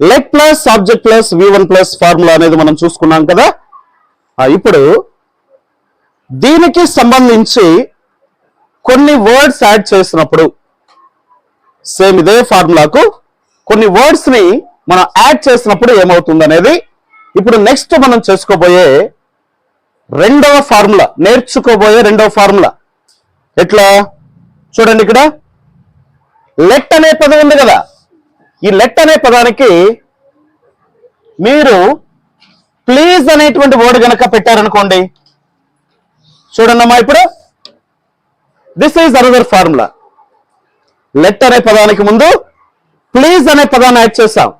Let plus object plus V one plus formula అనేది మనం చూసుకున్నాం కదా? ఇప్పుడు దీనికి సంబంధించి కొన్ని వర్డ్స్ యాడ్ చేసినప్పుడు సేమ్ ఇదే ఫార్ములాకు కొన్ని వర్డ్స్ని మనం యాడ్ చేసినప్పుడు ఏమవుతుంది అనేది ఇప్పుడు నెక్స్ట్ మనం చేసుకోబోయే రెండవ ఫార్ములా నేర్చుకోబోయే రెండవ ఫార్ములా ఎట్లా? చూడండి ఇక్కడ. లెట్ అనే పదం ఉంది కదా. ఈ లెట్ అనే పదానికి మీరు ప్లీజ్ అనేటువంటి వర్డ్ గనక పెట్టారనుకోండి. చూడండమ్మా ఇప్పుడు. This is another formula let అనే పదానికి ముందు ప్లీజ్ అనే పదాన్ని యాడ్ చేసాం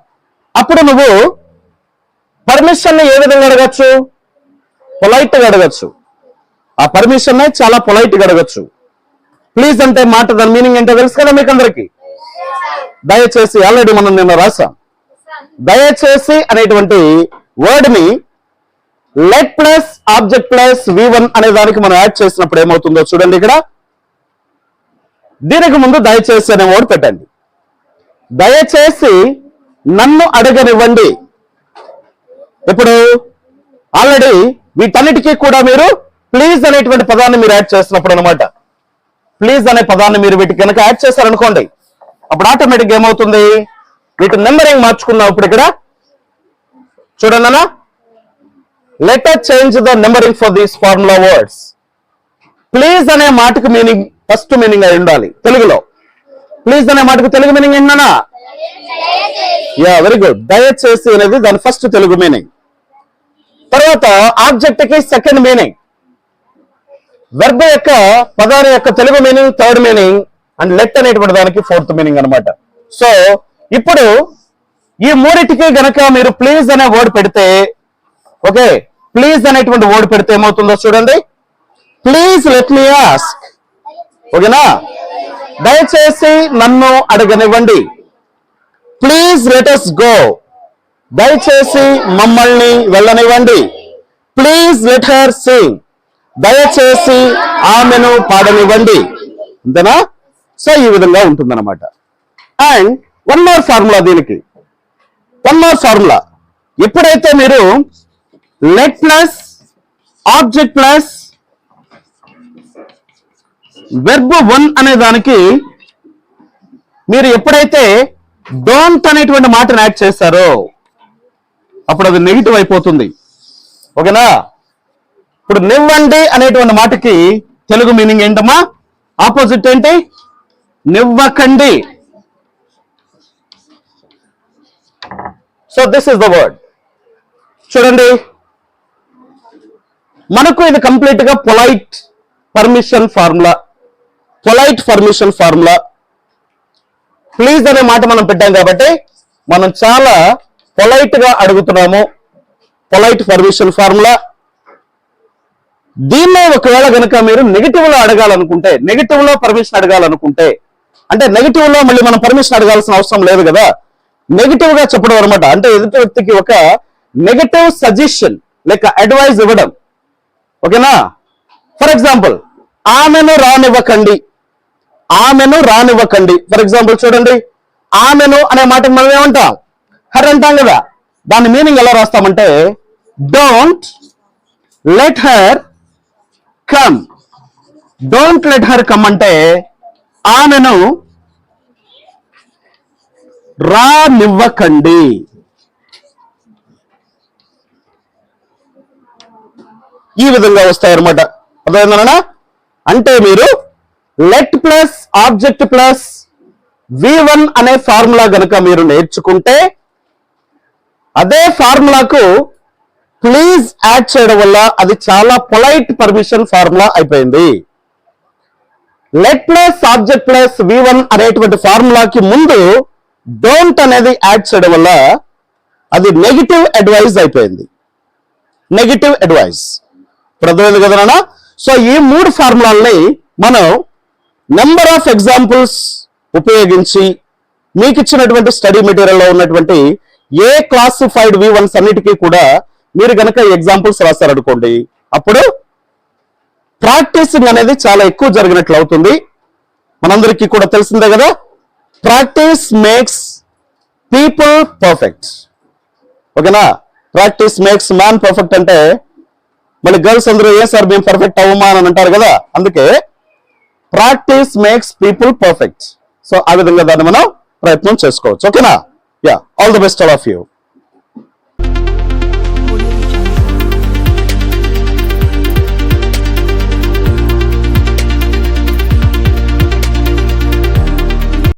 అప్పుడు నువ్వు పర్మిషన్ ఏ విధంగా అడగచ్చు? పొలైట్గా అడగచ్చు. ఆ పర్మిషన్నే చాలా పొలైట్గా అడగచ్చు. ప్లీజ్ అంటే మాట దాని మీనింగ్ ఏంటో తెలుసు కదా మీకు అందరికి దయచేసి ఆల్రెడీ మనం నిన్న రాసాం దయచేసి అనేటువంటి వర్డ్ని let plus object plus V one అనే దానికి మనం యాడ్ చేసినప్పుడు ఏమవుతుందో చూడండి ఇక్కడ. దీనికి ముందు దయచేసి అనే వర్డ్ పెట్టండి. దయచేసి నన్ను అడగనివ్వండి. ఇప్పుడు ఆల్రెడీ వీటన్నిటికీ కూడా మీరు ప్లీజ్ అనేటువంటి పదాన్ని మీరు యాడ్ చేసినప్పుడు అనమాట ప్లీజ్ అనే పదాన్ని మీరు వీటికి కనుక యాడ్ చేశారనుకోండి అప్పుడు ఆటోమేటిక్ ఏమవుతుంది? వీటి నెంబరింగ్ మార్చుకున్నాం ఇప్పుడు ఇక్కడ. చూడండి అన్న letter change the numbering for these formula words please అనే మాటకు మీనింగ్ ఫస్ట్ మీనింగ్ అయి ఉండాలి. తెలుగులో. ప్లీజ్ అనే మాటకు తెలుగు మీనింగ్ ఏంటన్నా యా వెరీ గుడ్ దయచేసి అనేది దాని ఫస్ట్ తెలుగు మీనింగ్ తర్వాత ఆబ్జెక్ట్కి సెకండ్ మీనింగ్ వెర్బ్ యొక్క పదాల యొక్క Telugu meaning third meaning and let అనేటువంటి దానికి ఫోర్త్ మీనింగ్ అన్నమాట. సో ఇప్పుడు ఈ మూడిటికి గనక మీరు ప్లీజ్ అనే వర్డ్ పెడితే ఓకే ప్లీజ్ అనేటువంటి వర్డ్ పెడితే ఏమవుతుందో చూడండి. ప్లీజ్ లెట్ మీ ఆస్క్ ఓకేనా? దయచేసి నన్ను అడగనివ్వండి. ప్లీజ్ లెటస్ గో దయచేసి మమ్మల్ని వెళ్ళనివ్వండి. ప్లీజ్ లెట్ హర్ సింగ్ దయచేసి ఆమెను పాడనివ్వండి. అంతేనా? సో ఈ విధంగా ఉంటుందన్నమాట. అండ్ వన్ మోర్ ఫార్ములా దీనికి. వన్ మోర్ ఫార్ములా ఎప్పుడైతే మీరు let plus object plus verb one అనే దానికి మీరు ఎప్పుడైతే డోంట్ అనేటువంటి మాటను యాడ్ చేస్తారో అప్పుడు అది నెగిటివ్ అయిపోతుంది. ఓకేనా? ఇప్పుడు నివ్వండి అనేటువంటి మాటకి తెలుగు మీనింగ్ ఏంటమ్మా? ఆపోజిట్ ఏంటి? నివ్వకండి. So this is the word చూడండి. మనకు ఇది కంప్లీట్గా polite permission formula polite permission formula please అనే మాట మనం పెట్టాం కాబట్టి మనం చాలా పొలైట్గా అడుగుతున్నాము. పొలైట్ పర్మిషన్ ఫార్ములా దీన్నే ఒకవేళ కనుక మీరు నెగిటివ్లో అడగాలనుకుంటే నెగిటివ్లో పర్మిషన్ అడగాలనుకుంటే అంటే నెగిటివ్లో మళ్ళీ మనం పర్మిషన్ అడగాల్సిన అవసరం లేదు కదా. నెగిటివ్గా చెప్పడం అనమాట అంటే ఎదుటి వ్యక్తికి ఒక నెగటివ్ సజెషన్ లేక అడ్వైజ్ ఇవ్వడం. ఓకేనా? ఫర్ ఎగ్జాంపుల్ ఆమెను రానివ్వకండి. ఆమెను రానివ్వకండి. ఫర్ ఎగ్జాంపుల్ చూడండి. ఆమెను అనే మాటకి మనం ఏమంటాం? హర్ అంటాం కదా. దాని మీనింగ్ ఎలా రాస్తామంటే don't let her come don't let her come అంటే ఆమెను రానివ్వకండి. ఈ విధంగా వస్తాయన్నమాట. అర్థమైందనా అంటే మీరు let plus object plus V one అనే ఫార్ములా గనక మీరు నేర్చుకుంటే అదే ఫార్ములాకు ప్లీజ్ యాడ్ చేయడం వల్ల అది చాలా పొలైట్ పర్మిషన్ ఫార్ములా అయిపోయింది. Let plus object plus V one అనేటువంటి ఫార్ములాకి ముందు డోంట్ అనేది యాడ్ చేయడం వల్ల అది నెగిటివ్ అడ్వైజ్ అయిపోయింది. నెగిటివ్ అడ్వైజ్ ఇప్పుడు కదా సో ఈ మూడు ఫార్ములాల్ని మనం నెంబర్ ఆఫ్ ఎగ్జాంపుల్స్ ఉపయోగించి మీకు ఇచ్చినటువంటి స్టడీ మెటీరియల్లో ఉన్నటువంటి ఏ క్లాసిఫైడ్ వి వన్స్ అన్నిటికీ కూడా మీరు గనక ఎగ్జాంపుల్స్ రాస్తారనుకోండి అప్పుడు ప్రాక్టీసింగ్ అనేది చాలా ఎక్కువ జరిగినట్లు అవుతుంది. మనందరికీ కూడా తెలిసిందే కదా ప్రాక్టీస్ మేక్స్ పీపుల్ పర్ఫెక్ట్ ఓకేనా? ప్రాక్టీస్ మేక్స్ మ్యాన్ పర్ఫెక్ట్ అంటే మళ్ళీ గర్ల్స్ అందరూ ఏ సార్ మేము పర్ఫెక్ట్ అవ్వమా? అని అంటారు కదా. అందుకే practice makes people perfect so ఆ విధంగా దాన్ని మనం ప్రయత్నం చేసుకోవచ్చు. ఓకేనా? Yeah all the best all of you